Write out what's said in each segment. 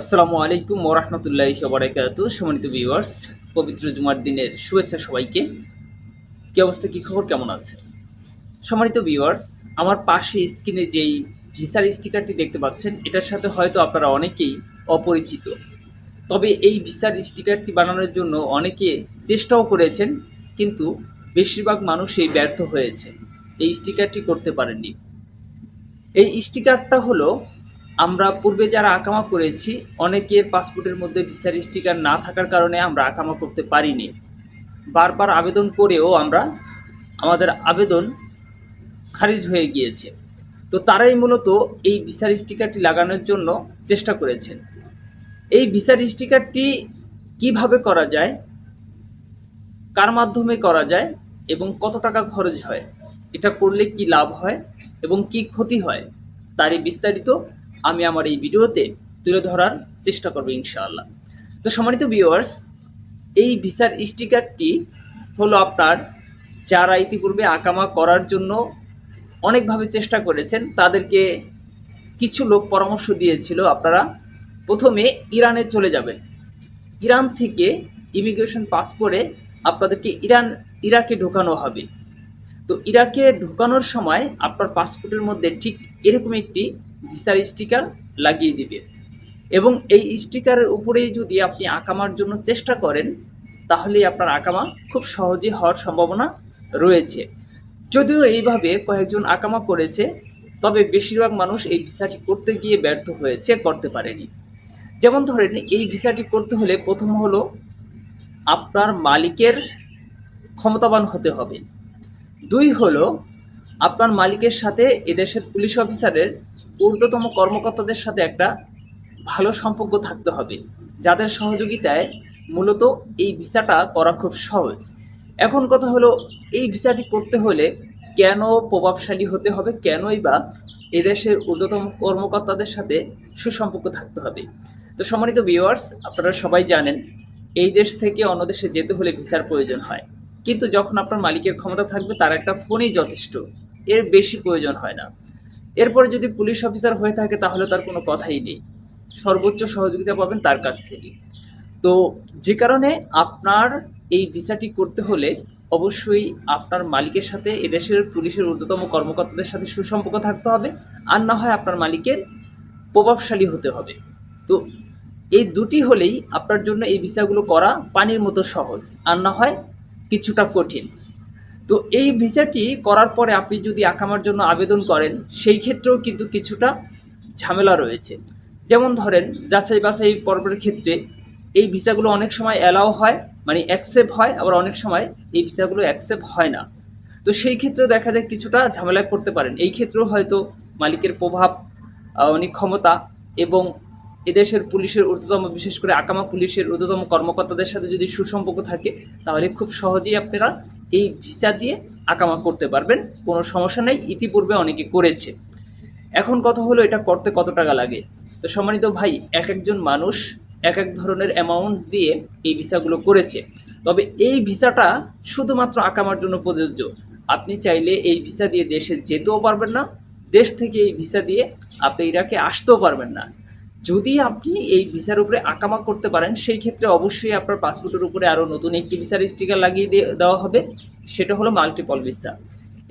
আসসালামু আলাইকুম ওরহমতুল্লাহ সবরাকাত সম্মানিত ভিউয়ার্স পবিত্র জুমার দিনের শুভেচ্ছা সবাইকে। কি অবস্থা, কি খবর, কেমন আছে সম্মানিত ভিউয়ার্স আমার পাশে স্ক্রিনে যেই ভিসার স্টিকারটি দেখতে পাচ্ছেন, এটার সাথে হয়তো আপনারা অনেকেই অপরিচিত। তবে এই ভিসার স্টিকারটি বানানোর জন্য অনেকে চেষ্টাও করেছেন, কিন্তু বেশিরভাগ মানুষই ব্যর্থ হয়েছে এই স্টিকারটি করতে পারেননি। এই স্টিকারটা হলো আমরা পূর্বে যারা আকামা করেছি, অনেকের পাসপোর্টের মধ্যে ভিসার স্টিকার না থাকার কারণে আমরা আকামা করতে পারিনি। বারবার আবেদন করেও আমরা, আমাদের আবেদন খারিজ হয়ে গিয়েছে। তো তারাই মূলত এই ভিসার স্টিকারটি লাগানোর জন্য চেষ্টা করেছেন। এই ভিসার স্টিকারটি কীভাবে করা যায়, কার মাধ্যমে করা যায় এবং কত টাকা খরচ হয়, এটা করলে কি লাভ হয় এবং কি ক্ষতি হয়, তারই বিস্তারিত আমি আমার এই ভিডিওতে তুলে ধরার চেষ্টা করব ইনশাআল্লাহ। তো সম্মানিত ভিউয়ার্স এই ভিসার স্টিকারটি হলো আপনার যারা ইতিপূর্বে আকামা করার জন্য অনেকভাবে চেষ্টা করেছেন, তাদেরকে কিছু লোক পরামর্শ দিয়েছিল আপনারা প্রথমে ইরানে চলে যাবেন। ইরান থেকে ইমিগ্রেশন পাস করে আপনাদেরকে ইরান, ইরাকে ঢোকানো হবে। তো ইরাকে ঢোকানোর সময় আপনার পাসপোর্টের মধ্যে ঠিক এরকম একটি ভিসার স্টিকার লাগিয়ে দিবে। এবং এই স্টিকারের উপরেই যদি আপনি আঁকামার জন্য চেষ্টা করেন, তাহলেই আপনার আঁকামা খুব সহজে হওয়ার সম্ভাবনা রয়েছে। যদিও এইভাবে কয়েকজন আঁকামা করেছে, তবে বেশিরভাগ মানুষ এই ভিসাটি করতে গিয়ে ব্যর্থ হয়েছে, করতে পারেনি। যেমন ধরেন, এই ভিসাটি করতে হলে প্রথম হলো আপনার মালিকের ক্ষমতাবান হতে হবে। দুই হলো, আপনার মালিকের সাথে এদেশের পুলিশ অফিসারের ঊর্ধ্বতম কর্মকর্তাদের সাথে একটা ভালো সম্পর্ক থাকতে হবে। যাদের সহযোগিতায় মূলত এই ভিসাটা করা খুব সহজ। এখন কথা হলো, এই ভিসাটি করতে হলে কেন প্রভাবশালী হতে হবে? কেনই বা এদেশের ঊর্ধ্বতম কর্মকর্তাদের সাথে সুসম্পর্ক থাকতে হবে? তো সম্মানিত ভিউয়ার্স আপনারা সবাই জানেন, এই দেশ থেকে অন্য দেশে যেতে হলে ভিসার প্রয়োজন হয়। কিন্তু যখন আপনার মালিকের ক্ষমতা থাকবে, তার একটা ফোনই যথেষ্ট। এর বেশি প্রয়োজন হয় না। এরপরে যদি পুলিশ অফিসার হয়ে থাকে, তাহলে তার কোনো কথাই নেই। সর্বোচ্চ সহযোগিতা পাবেন তার কাছ থেকে। তো যে কারণে আপনার এই ভিসাটি করতে হলে অবশ্যই আপনার মালিকের সাথে এদেশের পুলিশের ঊর্ধ্বতম কর্মকর্তাদের সাথে সুসম্পর্ক থাকতে হবে, আর না হয় আপনার মালিকের প্রভাবশালী হতে হবে। তো এই দুটি হলেই আপনার জন্য এই ভিসাগুলো করা পানির মতো সহজ, আর না হয় কিছুটা কঠিন। তো এই ভিসাটি করার পরে আপনি যদি আকামার জন্য আবেদন করেন, সেই ক্ষেত্রেও কিন্তু কিছুটা ঝামেলা রয়েছে। যেমন ধরেন, যাচাই বাছাই পর্বের ক্ষেত্রে এই ভিসাগুলো অনেক সময় অ্যালাও হয় মানে অ্যাকসেপ্ট হয়, আবার অনেক সময় এই ভিসাগুলো অ্যাকসেপ্ট হয় না। তো সেই ক্ষেত্রেও দেখা যায় কিছুটা ঝামেলায় পড়তে পারেন। এই ক্ষেত্রেও হয়তো মালিকের প্রভাব অনেক ক্ষমতা এবং এদেশের পুলিশের ঊর্ধ্বতম, বিশেষ করে আকামা পুলিশের ঊর্ধ্বতম কর্মকর্তাদের সাথে যদি সুসম্পর্ক থাকে, তাহলে খুব সহজেই আপনারা এই ভিসা দিয়ে আকামা করতে পারবেন, কোনো সমস্যা নেই, ইতিপূর্বে অনেকে করেছে। এখন কথা হলো এটা করতে কত টাকা লাগে? তো সম্মানিত ভাই, এক একজন মানুষ এক এক ধরনের অ্যামাউন্ট দিয়ে এই ভিসাগুলো করেছে। তবে এই ভিসাটা শুধুমাত্র আকামার জন্য প্রযোজ্য। আপনি চাইলে এই ভিসা দিয়ে দেশে যেতেও পারবেন না, দেশ থেকে এই ভিসা দিয়ে আপনি ইরাকে আসতেও পারবেন না। যদি আপনি এই ভিসার উপরে আকামা করতে পারেন, সেই ক্ষেত্রে অবশ্যই আপনার পাসপোর্টের উপরে আরও নতুন একটি ভিসার স্টিকার লাগিয়ে দেওয়া হবে। সেটা হলো মাল্টিপল ভিসা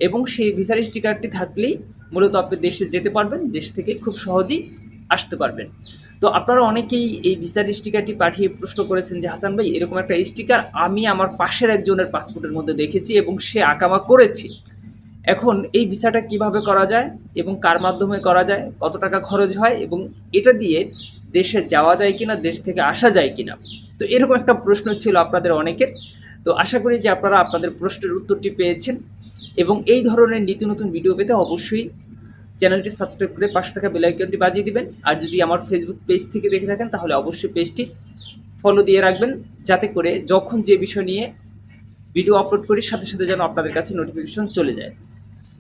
এবং সেই ভিসার স্টিকারটি থাকলেই মূলত আপনি দেশে যেতে পারবেন, দেশ থেকে খুব সহজেই আসতে পারবেন। তো আপনারা অনেকেই এই ভিসার স্টিকারটি পাঠিয়ে প্রশ্ন করেছেন যে, হাসান ভাই, এরকম একটা স্টিকার আমি আমার পাশের একজনের পাসপোর্টের মধ্যে দেখেছি এবং সে আকামা করেছে। এখন এই ভিসাটা কীভাবে করা যায় এবং কার মাধ্যমে করা যায়, কত টাকা খরচ হয় এবং এটা দিয়ে দেশে যাওয়া যায় কিনা, দেশ থেকে আসা যায় কিনা? তো এরকম একটা প্রশ্ন ছিল আপনাদের অনেকের। তো আশা করি যে আপনারা আপনাদের প্রশ্নের উত্তরটি পেয়েছেন এবং এই ধরনের নীতি নতুন ভিডিও পেতে অবশ্যই চ্যানেলটি সাবস্ক্রাইব করে পাশে থাকা বেলাইকনটি বাজিয়ে দিবেন। আর যদি আমার ফেসবুক পেজ থেকে দেখে থাকেন, তাহলে অবশ্যই পেজটি ফলো দিয়ে রাখবেন যাতে করে যখন যে বিষয় নিয়ে ভিডিও আপলোড করি, সাথে সাথে যেন আপনাদের কাছে নোটিফিকেশন চলে যায়।